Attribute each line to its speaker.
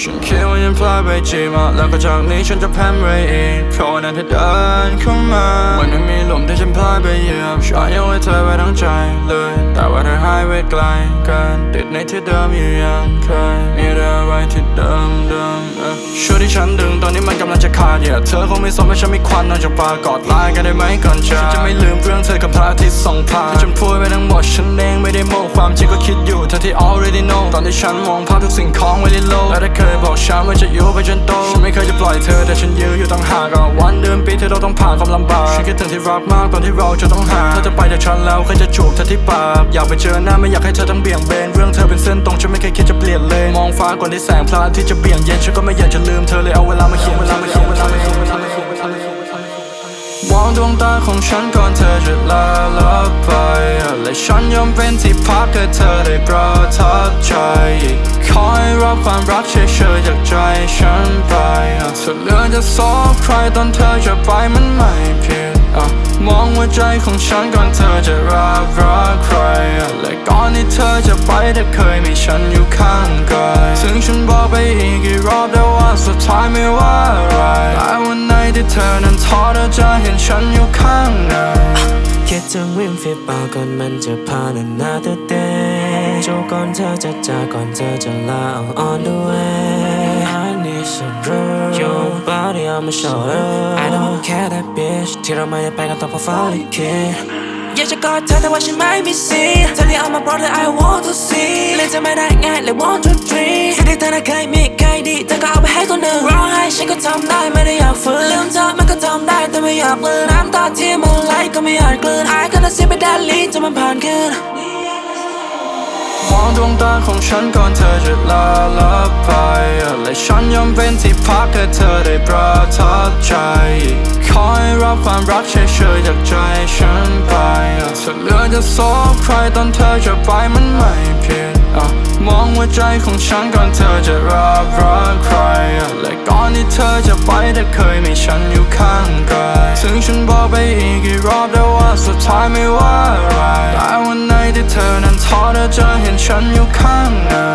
Speaker 1: ฉันคิดว่ายังพลาดไปจีมาแล้วก็จากนี้ฉันจะแพ้ไปอีกขอนั้นเธอเดินเข้ามาวันนี้มีลมที่ฉันพลาดไปเหยียบฉันยังไว้เธอไว้ทั้งใจเลย แต่ว่าเธอหายไปไกลกันติดในที่เดิมอยู่ยังเคยมีแต่อะไรที่เดิมเดิมเออช่วยที่ฉันดึงตอนนี้มันกำลังจะขาดเหยียดเธอคงไม่สมให้ฉันมีควันออกจากปากกอดลากันได้ไหมก่อนจากฉันจะไม่ลืมเรื่องเธอกับพระอาทิตย์ส่องผ่านที่ฉันพูดไปทั้งหมดฉันเองไม่ได้โม้ความจริงก็คิดอยู่เธอที่ already know ตอนที่ฉันมองภาพทุกสิ่งของไว้ในโลกและถ้าเคยบอกฉันว่าจะอยู่ไปจนโตฉันไม่เคยจะปล่อยเธอแต่ฉันยืนอยู่ต่างหากวันเดือนปีที่เราต้องผ่านความลำบากฉันคิดถึงที่รักมากตอนที่เราจะต้องห่างเธอจะไปจากฉันแล้วเคยจะจูบเธอที่ปากอยากไปเจอหน้าไม่อยากให้เธอต้องเบี่ยงเบนเรื่องเธอเป็นเส้นตรงฉันไม่เคยคิดจะเปลี่ยนเลนมองฟ้าก่อนที่แสงพระอาทิตย์จะเบี่ยงเย็นฉันก็ไม่อยากจะลืมเธอเลยเอาเวลามาเขียนเวลามาเขียนเวลามาเขียนเวลามาเขียนเวลามาเขียนมองดวงตาของฉันก่อนเธอจะลาลับไปและฉันยอมเป็นที่พักให้เธอได้ประทับใจคอยรับความรักเฉ เธอเหลือจะซอบใครตอนเธอจะไปมันไม่เพียงอะมองหัวใจของฉันก่อนเธอจะรับรักใคร และก่อนที่เธอจะไปเธอเคยมีฉันอยู่ข้างกายถึงฉันบอกไปอีกกี่รอบแต่ว่าสุดท้ายไม่ว่าอะไรแต่วันไหนที่เธอนั้นท้อเธอจะเห็นฉันอยู่ข้างใน
Speaker 2: คิดถึงวิมฟีปากก่อนมันจะผ่าน another day จูก่อนเธอจะจากก่อนเธอจะลา on the way I need some room your body on my shoulder I don't care that bitch ที่เราไม่ได้ไปกันต่อเพราะฟ้าลิขิตอยากจะกอดเธอแต่ว่าฉันไม่มีสิทธิ์เธอที่เอามา brother I want to see เล่นจะไม่ได้ง่ายเลย one two three สิ่งที่เธอน่ะเคยมีเคยดีเธอก็เอาไปให้คนหนึ่งร้องไห้ฉันก็ทำได้ไม่ได้อยากฝืนลืมเธอมันก็ทำได้แต่ไม่อยากลืมน้ำตาที่มันไหลก็ไม่อยาจกลืน I gonna see ไปได้ลีจนมันผ่านคืน
Speaker 1: มองดวงตาของฉันก่อนเธอจะลาลับไป และฉันยอมเป็นที่พักให้เธอได้ประทับใจ คอยรับความรักเฉยๆจากใจฉันไปเธอเหลือจะซอบใครตอนเธอจะไปมันไม่เพียงมองหัวใจของฉันก่อนเธอจะรับรักใคร และก่อนที่เธอจะไปเธอเคยมีฉันอยู่ข้างกาย ถึงฉันบอกไปอีกกี่รอบแต่ว่าสุดท้ายไม่ว่า ฉันอยู่ข้างใน